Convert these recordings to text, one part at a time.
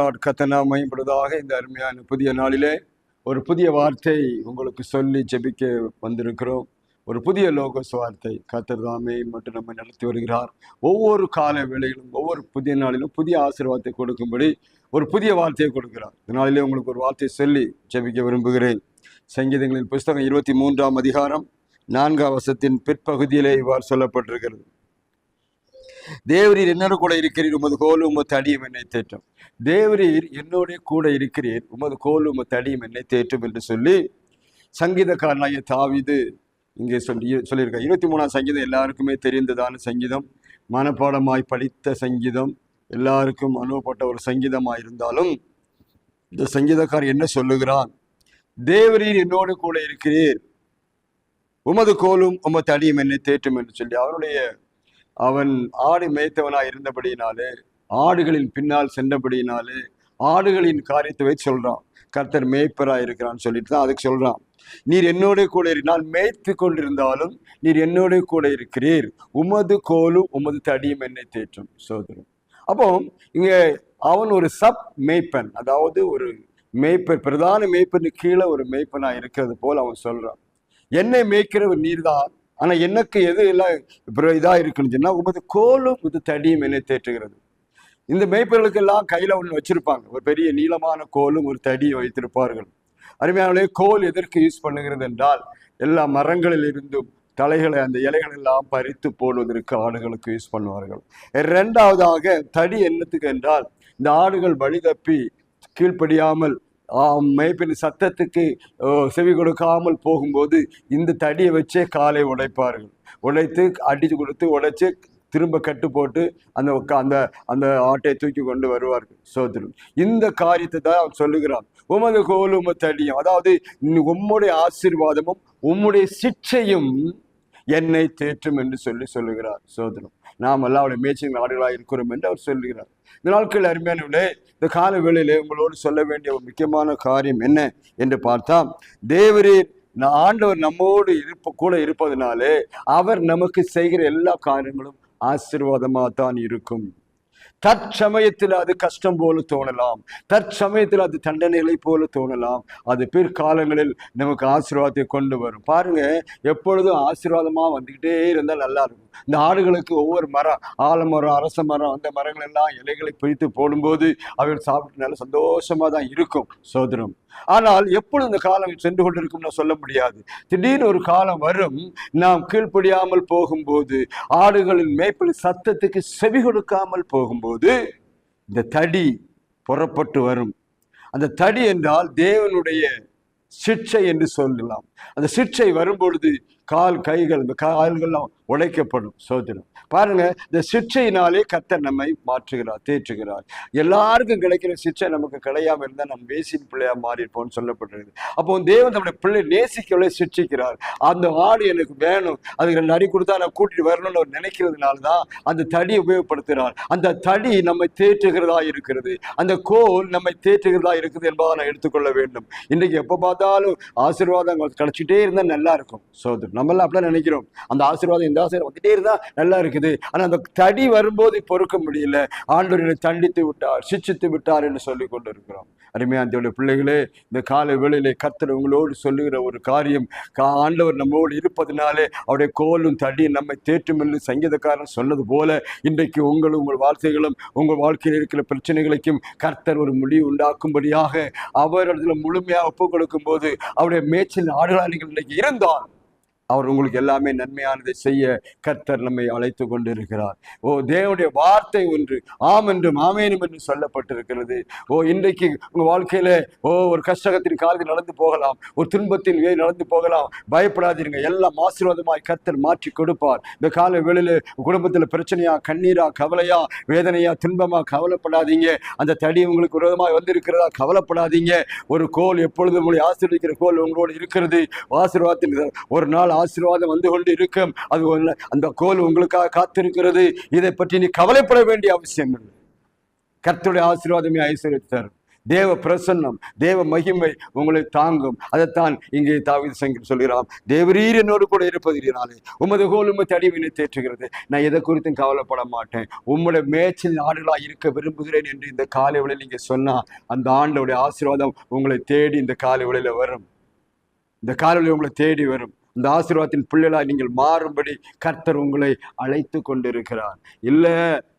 கத்தனா மயப்படுவதாக இந்த அருமையான புதிய நாளிலே ஒரு புதிய வார்த்தை உங்களுக்கு சொல்லி ஜெபிக்க வந்திருக்கிறோம். ஒரு புதிய லோகஸ் வார்த்தை கத்தர்தாமே மட்டும் நம்ம நடத்தி வருகிறார். ஒவ்வொரு கால வேளையிலும் ஒவ்வொரு புதிய நாளிலும் புதிய ஆசீர்வாதத்தை கொடுக்கும்படி ஒரு புதிய வார்த்தையை கொடுக்கிறார். இதனாலே உங்களுக்கு ஒரு வார்த்தை சொல்லி ஜெபிக்க விரும்புகிறேன். சங்கீதங்களின் புஸ்தகம் இருபத்தி மூன்றாம் அதிகாரம் நான்காம் வசத்தின் பிற்பகுதியிலே இவ்வாறு சொல்லப்பட்டிருக்கிறது. தேவரீர் என்னோட கூட இருக்கிறீர் உமது கோலும் உமது தடியும் என்னை தேற்றும். தேவரீர் என்னோட கூட இருக்கிறீர் உமது கோலும் உமது தடியும் என்னை தேற்றும் என்று சொல்லி சங்கீதக்காரனாகிய தாவிது இங்கே சொல்லி சொல்லியிருக்கார். இருபத்தி மூணாம் சங்கீதம் எல்லாருக்குமே தெரிந்ததான சங்கீதம். மனப்பாடமாய் படித்த சங்கீதம். எல்லாருக்கும் அனுபவப்பட்ட ஒரு சங்கீதமாக இருந்தாலும் இந்த சங்கீதக்காரர் என்ன சொல்லுகிறான் தேவரீர் என்னோடு கூட இருக்கிறீர் உமது கோலும் உமது தடியும் என்னை தேற்றும் என்று சொல்லி அவருடைய அவன் ஆடு மேய்த்தவனாய் இருந்தபடியினாலே ஆடுகளின் பின்னால் சென்றபடியினாலே ஆடுகளின் காரியத்துவை சொல்றான். கர்த்தர் மேய்ப்பராக இருக்கிறான்னு சொல்லிட்டு தான் அதுக்கு சொல்றான். நீர் என்னோட கூட இரு. நான் மேய்த்து கொண்டிருந்தாலும் நீர் என்னோட கூட இருக்கிறீர். உமது கோலும் உமது தடியும் என்னை தேற்றும் சோதரும். அப்போ இங்க அவன் ஒரு சப் மேய்ப்பன். அதாவது ஒரு மேய்ப்பன் பிரதான மேய்ப்பனு கீழே ஒரு மேய்ப்பனா இருக்கிறது போல் அவன் சொல்றான். என்னை மேய்க்கிறவர் நீர்தான். ஆனா எனக்கு எது எல்லாம் இப்போ இதா இருக்குன்னு சொன்னா உமது கோலும் இது தடியும் என்னை தேற்றுகிறது. இந்த மேய்ப்பர்களுக்கு எல்லாம் கையில ஒன்று வச்சிருப்பாங்க. ஒரு பெரிய நீளமான கோலும் ஒரு தடியை வைத்திருப்பார்கள். அருமையானே கோல் எதற்கு யூஸ் பண்ணுகிறது என்றால் எல்லா மரங்களில் இருந்தும் தலைகளை அந்த இலைகள் எல்லாம் பறித்து போடுவதற்கு ஆடுகளுக்கு யூஸ் பண்ணுவார்கள். இரண்டாவதாக தடி என்னத்துக்கு என்றால் இந்த ஆடுகள் வழி தப்பி கீழ்ப்படியாமல் மேய்ப்பின் சத்தத்துக்கு செவி கொடுக்காமல் போகும்போது இந்த தடியை வச்சே காலை உடைப்பார்கள். உடைத்து அடித்து கொடுத்து உடைச்சு திரும்ப கட்டு போட்டு அந்த அந்த அந்த ஆட்டை தூக்கி கொண்டு வருவார்கள் சோதரும் இந்த காரியத்தை தான் அவன் சொல்லுகிறான். உமது கோல் உமது தடியும் அதாவது இன்னும் உம்முடைய ஆசீர்வாதமும் உம்முடைய சிக்ஷையும் என்னை தேற்றும் என்று சொல்லி சொல்லுகிறார் சோதரம் நாம் எல்லாம் அவருடைய மேய்ச்சிகள் ஆடுகளாக இருக்கிறோம் என்று அவர் சொல்கிறார். இந்த நாட்கள் அருமையானவர்களே இந்த கால வேளையிலே உங்களோடு சொல்ல வேண்டிய ஒரு முக்கியமான காரியம் என்ன என்று பார்த்தா தேவரீர் ஆண்டவர் நம்மோடு இருப்ப கூட இருப்பதனாலே அவர் நமக்கு செய்கிற எல்லா காரியங்களும் ஆசீர்வாதமாக தான் இருக்கும். தற்சமயத்தில் அது கஷ்டம் போல தோணலாம். தற்சமயத்தில் அது தண்டனைகளை போல தோணலாம். அது பிற்காலங்களில் நமக்கு ஆசீர்வாதத்தை கொண்டு வரும். பாருங்க எப்பொழுதும் ஆசீர்வாதமாக வந்துக்கிட்டே இருந்தால் நல்லா இருக்கும். இந்த ஆடுகளுக்கு ஒவ்வொரு மரம் ஆலமரம் அரச மரம் அந்த மரங்கள் எல்லாம் இலைகளை பிரித்து போடும்போது அவைகள் சாப்பிட்டு நல்ல சந்தோஷமா தான் இருக்கும் சோதரம் ஆனால் எப்பொழுது இந்த காலம் சென்று கொண்டிருக்கும் நான் சொல்ல முடியாது. திடீர்னு ஒரு காலம் வரும் நாம் கீழ்ப்படியாமல் போகும்போது ஆடுகளின் மேய்ப்பில் சத்தத்துக்கு செவி கொடுக்காமல் போகும்போது இந்த தடி புறப்பட்டு வரும். அந்த தடி என்றால் தேவனுடைய சிற்றை என்று சொல்லலாம். அந்த சிற்றை வரும்பொழுது கால் கைகள் இந்த கால்கள்லாம் உடைக்கப்படும் சோதனம். பாருங்க இந்த சிற்றையினாலே கத்தர் நம்மை மாற்றுகிறார் தேற்றுகிறார். எல்லாருக்கும் கிடைக்கிற சிற்றை நமக்கு கிடையாம இருந்தால் நம் வேசின் பிள்ளையா மாறியிருப்போம்னு சொல்லப்பட்டிருக்கு அப்போ தேவன் நம்முடைய பிள்ளை நேசிக்கவே சிற்சிக்கிறார் அந்த ஆடு எனக்கு வேணும். அதுக்கு நடி கொடுத்தா நான் கூட்டிட்டு வரணும்னு அவர் நினைக்கிறதுனால தான் அந்த தடி உபயோகப்படுத்துகிறார். அந்த தடி நம்மை தேற்றுகிறதா இருக்கிறது. அந்த கோல் நம்மை தேற்றுகிறதா இருக்குது என்பதை நான் எடுத்துக்கொள்ள வேண்டும். இன்றைக்கு எப்போ பார்த்தாலும் ஆசீர்வாதம் கிடைச்சிட்டே இருந்தால் நல்லா இருக்கும். சோதர் நம்மளாம் அப்படிலாம் நினைக்கிறோம். அந்த ஆசீர்வாதம் இந்த ஆசீர்வாதம் வந்துட்டே இருந்தால் நல்லா இருக்குது. ஆனால் அந்த தடி வரும்போது பொறுக்க முடியல. ஆண்டோரை தண்டித்து விட்டார் சிச்சித்து விட்டார் என்று சொல்லி கொண்டு இருக்கிறோம் அருமையான தேவனுடைய பிள்ளைகளே இந்த காலை வேளையிலே கர்த்தர் உங்களோடு சொல்லுகிற ஒரு காரியம் கா- ஆண்டவர் நம்மோடு இருப்பதனாலே அவருடைய கோலும் தடியும் நம்மை தேற்றும் என்று சங்கீதக்காரன் சொன்னது போல இன்றைக்கு உங்களும் உங்கள் வார்த்தைகளும் உங்கள் வாழ்க்கையில் இருக்கிற பிரச்சனைகளுக்கும் கர்த்தர் ஒரு முடிவு உண்டாக்கும்படியாக அவர் அதில் முழுமையாக ஒப்புக் கொடுக்கும் போது அவருடைய மேய்ச்சல் ஆடுகளா நீங்கள் இன்னைக்கு இருந்தால் அவர் உங்களுக்கு எல்லாமே நன்மையானதை செய்ய கர்த்தர் நம்மை அழைத்து கொண்டிருக்கிறார். ஓ தேவனுடைய வார்த்தை ஒன்று ஆம் என்றும் ஆமேனும் என்று சொல்லப்பட்டிருக்கிறது. ஓ இன்றைக்கு உங்க வாழ்க்கையில ஓ ஒரு கஷ்டத்தின் காலத்தில் நடந்து போகலாம் ஒரு துன்பத்தின் வேறு நடந்து போகலாம். பயப்படாதீருங்க. எல்லாம் ஆசீர்வாதமாய் கர்த்தர் மாற்றி கொடுப்பார். இந்த கால வேளையில் குடும்பத்தில் பிரச்சனையா கண்ணீரா கவலையா வேதனையா துன்பமா கவலைப்படாதீங்க. அந்த தடி உங்களுக்கு விரோதமாக வந்திருக்கிறதா கவலைப்படாதீங்க. ஒரு கோல் எப்பொழுதும் உங்களை ஆசீர்வதிக்கிற கோல் உங்களோடு இருக்கிறது. ஆசீர்வாதத்தின் ஒரு நாள் ஆசீர்வாதம் வந்து கொண்டு இருக்கும் அது அந்த கோல் உங்களுக்காக காத்திருக்கிறது. இதை பற்றி நீ கவலைப்பட வேண்டிய அவசியம் இல்லை. கர்த்தருடைய ஆசீர்வாதமே ஐஸ்வர்யத்தை தேவ பிரசன்னம் தேவ மகிமை உங்களை தாங்கும். அதைத்தான் இங்கே தாவித சங்கர் சொல்கிறான் தேவரீர் என்னோடு கூட இருப்பதினாலே உமது கோல் உமது தடிவினை தேற்றுகிறது. நான் எதை குறித்தும் கவலைப்பட மாட்டேன். உம்முடைய மேய்ச்சல் ஆடுகளாக இருக்க விரும்புகிறேன் என்று இந்த காலை வேளையில் நீங்க சொன்னா அந்த ஆண்டோடைய ஆசீர்வாதம் உங்களை தேடி இந்த காலை வேளையில வரும். இந்த காலை உங்களை தேடி வரும். இந்த ஆசீர்வாதத்தின் பிள்ளைகளாய் நீங்கள் மாறும்படி கர்த்தர் உங்களை அழைத்து கொண்டிருக்கிறார் இல்லை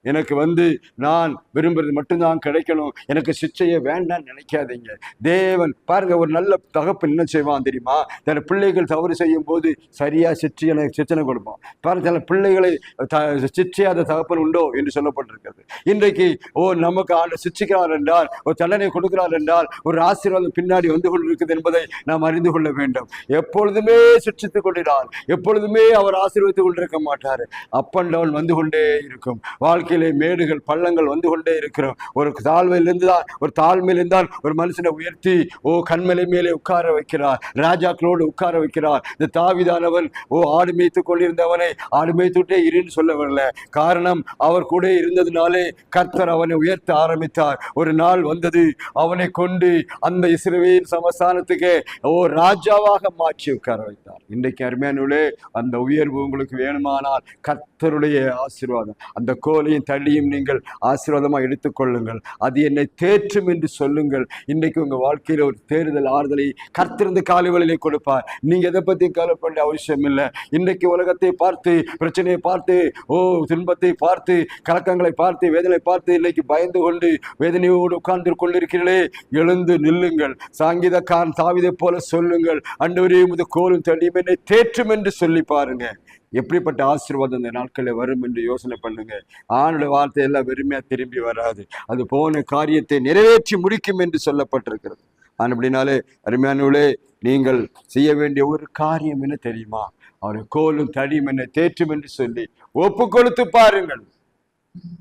எனக்கு வந்து நான் விரும்புறது மட்டும்தான் கிடைக்கணும். எனக்கு சிச்சையை வேண்டாம்னு நினைக்காதீங்க. தேவன் பாருங்க ஒரு நல்ல தகப்பு என்ன செய்வான் தெரியுமா? தன் பிள்ளைகள் தவறு செய்யும் போது சரியா சிச்சனை சிச்சனை கொடுப்பான். பாருங்க சில பிள்ளைகளை த- சிச்சையாத தகப்பன் உண்டோ என்று சொல்லப்பட்டிருக்கிறது. இன்றைக்கு ஓ நமக்கு ஆண்டு சிச்சிக்கிறார் என்றால் ஒரு தண்டனை கொடுக்கிறார் என்றால் ஒரு ஆசீர்வாதம் பின்னாடி வந்து கொண்டிருக்குது என்பதை நாம் அறிந்து கொள்ள வேண்டும். எப்பொழுதுமே சிக்ஷித்துக் கொண்டிருக்கிறார். எப்பொழுதுமே அவர் ஆசீர்வதித்துக் கொண்டிருக்க மாட்டார். அப் அண்ட் டவுன் வந்து கொண்டே இருக்கும். வாழ்க்கை வாழ்க்கையிலே மேடுகள் பள்ளங்கள் வந்து கொண்டே இருக்கிறோம். ஒரு தாழ்மையிலிருந்து தான் ஒரு தாழ்மையிலிருந்து தான் ஒரு மனுஷனை உயர்த்தி ஓ கண்மலை மேலே உட்கார வைக்கிறார் ராஜாக்களோடு உட்கார வைக்கிறார். இந்த தாவிதானவன் ஓ ஆடு மேய்த்து கொண்டிருந்தவனை ஆடு மேய்த்துட்டே இருன்னு சொல்ல வரல. காரணம் அவர் கூட இருந்ததுனாலே கர்த்தர் அவனை உயர்த்த ஆரம்பித்தார். ஒரு நாள் வந்தது அவனை கொண்டு அந்த இஸ்ரவேல் சமஸ்தானத்துக்கு ஓ ராஜாவாக மாற்றி உட்கார வைத்தார். இன்றைக்கு அருமையானுள்ளே அந்த உயர்வு உங்களுக்கு வேணுமானால் கர்த்தருடைய ஆசீர்வாதம் அந்த கோலையும் தள்ளியும் நீங்கள் ஆசீர்வாதமாக எடுத்துக்கொள்ளுங்கள். அது என்னை தேற்றும் என்று சொல்லுங்கள். இன்றைக்கு உங்கள் வாழ்க்கையில் ஒரு தேறுதல் ஆறுதலை கர்த்திருந்த வழியிலே கொடுப்பார். நீங்கள் எதை பற்றி கவலைப்பட அவசியம் இல்லை இன்றைக்கு உலகத்தை பார்த்து பிரச்சனையை பார்த்து ஓ துன்பத்தை பார்த்து கலக்கங்களை பார்த்து வேதனை பார்த்து இன்னைக்கு பயந்து கொண்டு வேதனையோடு உட்கார்ந்து கொண்டிருக்கிறீர்களே எழுந்து நில்லுங்கள். சாங்கீதக்காரன் தாவிதை போல சொல்லுங்கள். அன்றுவரையும் இது கோலும் தள்ளியும் என்னை தேற்றும் என்று சொல்லி பாருங்க. எப்படிப்பட்ட ஆசீர்வாதம் இந்த நாட்களில் வரும் என்று யோசனை பண்ணுங்க. ஆணுடைய வார்த்தை எல்லாம் வெறுமையா திரும்பி வராது. அது போன காரியத்தை நிறைவேற்றி முடிக்கும் என்று சொல்லப்பட்டிருக்கிறது. ஆனால் அப்படின்னாலே அருமையானவளே நீங்கள் செய்ய வேண்டிய ஒரு காரியம் என்ன தெரியுமா? அவரை கோலும் தடியும் என்ன தேற்றும் என்று சொல்லி ஒப்பு கொடுத்து பாருங்கள்.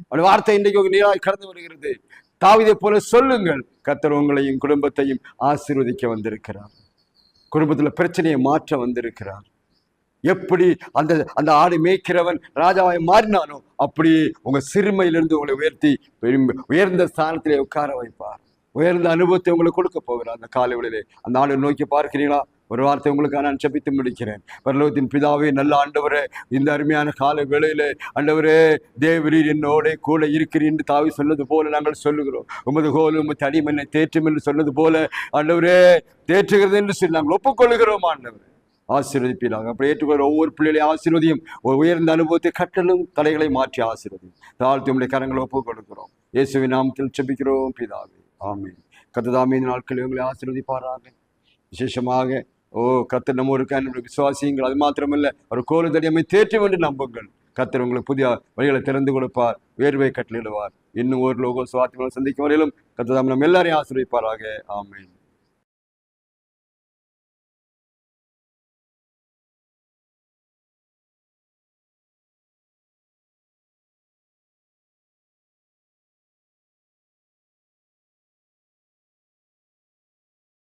அவருடைய வார்த்தை இன்றைக்கு நீராய் கடந்து வருகிறது. தாவிதை போல சொல்லுங்கள். கத்தர் உங்களையும் குடும்பத்தையும் ஆசீர்வதிக்க வந்திருக்கிறார். குடும்பத்துல பிரச்சனையை மாற்ற வந்திருக்கிறார். எப்படி அந்த அந்த ஆடு மேய்க்கிறவன் ராஜாவாய் மாறினானோ அப்படி உங்க சிறுமையிலிருந்து உங்களை உயர்த்தி உயர்ந்த ஸ்தானத்திலே உட்கார வைப்பார். உயர்ந்த அனுபவத்தை உங்களுக்கு கொடுக்க போகிறார் அந்த காலைவெளியிலே. அந்த ஆடு நோக்கி பார்க்கிறீங்களா ஒரு வார்த்தை உங்களுக்கு நான் செபித்து முடிக்கிறேன். பரலோகத்தின் பிதாவே நல்ல ஆண்டவரே இந்த அருமையான கால வேளையில் ஆண்டவரே தேவரீர் என்னோட கூட இருக்கிறீர் என்று தாவி சொன்னது போல நாங்கள் சொல்லுகிறோம். உமது கோல் உமது தடிமண்ணை தேற்றும் என்று சொன்னது போல ஆண்டவரே தேற்றுகிறது என்று சொல்லி நாங்கள் ஒப்புக்கொள்கிறோம் ஆண்டவரே. ஆசீர்வதிப்பீராக. அப்படி ஏற்றுக்கொள்ள ஒவ்வொரு பிள்ளைகளையும் ஆசீர்வதியும் உயர்ந்த அனுபவத்தை கட்டலும் தலைகளை மாற்றி ஆசீர்வதியும். தாழ்த்தி உடைய கரங்களை ஒப்புக் கொடுக்கிறோம். இயேசுவின் நாமத்தில் செபிக்கிறோம் பிதாவே. ஆமீன். கத்ததாமே இந்த நாட்களில் உங்களை ஆசீர்வதிப்பாராக. விசேஷமாக ஓ கத்தர் நம்ம ஒரு நம்முடைய விசுவாசியுங்கள். அது மாத்திரமல்ல ஒரு கோல தடியமை தேற்றும் என்று நம்புங்கள். கத்தர் உங்களுக்கு புதிய வழிகளை திறந்து கொடுப்பார் உயர்வை கட்டளிடுவார் இன்னும் ஒரு லோகோ சுவாத்தியங்களை சந்திக்கும் வரையிலும் கத்ததாம் நம்ம எல்லாரையும் ஆசீர்வதிப்பாராக. ஆமென்.